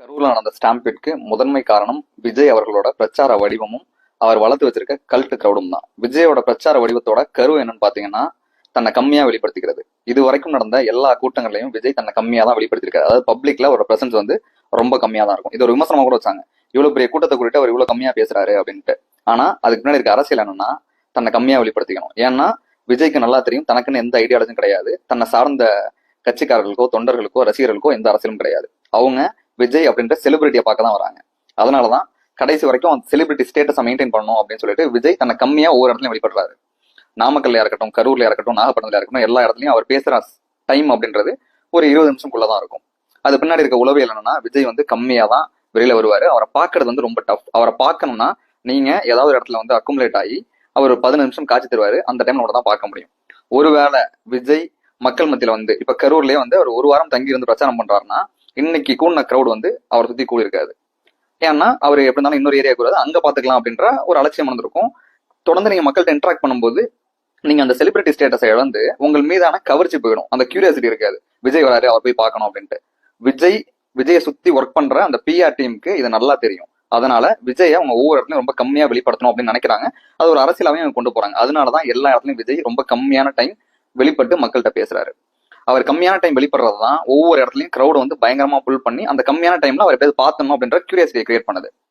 கரூரில் நடந்த ஸ்டாம்பிட்க்கு முதன்மை காரணம் விஜய் அவர்களோட பிரச்சார வடிவமும் அவர் வளர்த்து வச்சிருக்க கல்ட்டு கிரௌடும் தான். விஜயோட பிரச்சார வடிவத்தோட கரு என்னன்னு பாத்தீங்கன்னா தன்னை கம்மியா வெளிப்படுத்திக்கிறது. இது வரைக்கும் நடந்த எல்லா கூட்டங்களையும் விஜய் தன்னை கம்மியா தான் வெளிப்படுத்திருக்காரு. அதாவது பப்ளிக்ல ஒரு பிரசன்ஸ் வந்து ரொம்ப கம்மியா தான் இருக்கும். இது ஒரு விமர்சனமா கூட வச்சாங்க. இவ்வளவு பெரிய கூட்டத்தை குறித்து அவர் இவ்வளவு கம்மியா பேசுறாரு அப்படின்ட்டு. ஆனா அதுக்கு முன்னாடி இருக்க அரசியல் என்னன்னா தன்னை கம்மியா வெளிப்படுத்திக்கணும். ஏன்னா விஜய்க்கு நல்லா தெரியும் தனக்குன்னு எந்த ஐடியாலஜும் கிடையாது. தன்னை சார்ந்த கட்சிக்காரர்களுக்கோ தொண்டர்களுக்கோ ரசிகர்களுக்கோ எந்த அரசியலும் கிடையாது. அவங்க விஜய் அப்படின்ற செலிபிரிட்டியை பார்க்க தான் வராங்க. அதனாலதான் கடைசி வரைக்கும் அந்த செலிபிரிட்டி ஸ்டேட்டஸை மெயின்டைன் பண்ணணும் அப்படின்னு சொல்லிட்டு விஜய் தன்னை கம்மியா ஒவ்வொரு இடத்துலையும் வெளிப்படுறாரு. நாமக்கல்ல இருக்கட்டும் கரூர்ல இருக்கட்டும் நாகப்பட்டினத்துலயா இருக்கட்டும் எல்லா இடத்துலையும் அவர் பேசுற டைம் அப்படின்றது ஒரு இருபது நிமிஷம்குள்ளதான் இருக்கும். அது பின்னாடி இருக்க உளவியல் என்னன்னா விஜய் வந்து கம்மியா தான் வெளியில வருவாரு. அவரை பார்க்கறது வந்து ரொம்ப டஃப் அவரை பார்க்கணும்னா நீங்க ஏதாவது ஒரு இடத்துல வந்து அக்குமுலேட் ஆகி அவர் பதினஞ்சு நிமிஷம் காட்சி தருவாரு. அந்த டைம்ல மட்டும் தான் பார்க்க முடியும். ஒருவேளை விஜய் மக்கள் மத்தியில வந்து இப்ப கரூர்லயே வந்து அவர் ஒரு வாரம் தங்கி இருந்து பிரச்சாரம் பண்றாருன்னா இன்னைக்கு கூடின க்ரௌட் வந்து அவரை சுத்தி கூடி இருக்காது ஏன்னா அவர் எப்படி இருந்தாலும் இன்னொரு ஏரியா கூடாது அங்க பாத்துக்கலாம் அப்படின்ற ஒரு அலட்சியம் வந்திருக்கும் தொடர்ந்து நீங்க மக்கள்கிட்ட இன்ட்ராக்ட் பண்ணும்போது நீங்க அந்த செலிபிரிட்டி ஸ்டேட்டஸை இழந்து உங்கள் மீதான கவர்ச்சி போயிடும். அந்த கியூரியாசிட்டி இருக்காது. விஜய் வராரு அவர் போய் பார்க்கணும் அப்படின்ட்டு. விஜய் விஜயை சுத்தி ஒர்க் பண்ற அந்த பிஆர் டீமுக்கு இது நல்லா தெரியும். அதனால விஜயை அவங்க ஒவ்வொரு இடத்துலையும் ரொம்ப கம்மியா வெளிப்படுத்தணும் அப்படின்னு நினைக்கிறாங்க. அது ஒரு அரசியலாவே அவங்க கொண்டு போறாங்க. அதனாலதான் எல்லா இடத்துலயும் விஜய் ரொம்ப கம்மியான டைம் வெளிப்பட்டு மக்கள்கிட்ட பேசுறாரு. அவர் கம்மியான டைம் வெளிப்படுறது தான் ஒவ்வொரு இடத்துலையும் க்ரௌட் வந்து பயங்கரமா புல் பண்ணி அந்த கம்மியான டைம்ல அவர் எப்படியாவது பார்த்தணும் அப்படின்ற கியூரியாசிட்டியை கிரியேட் பண்ணுது.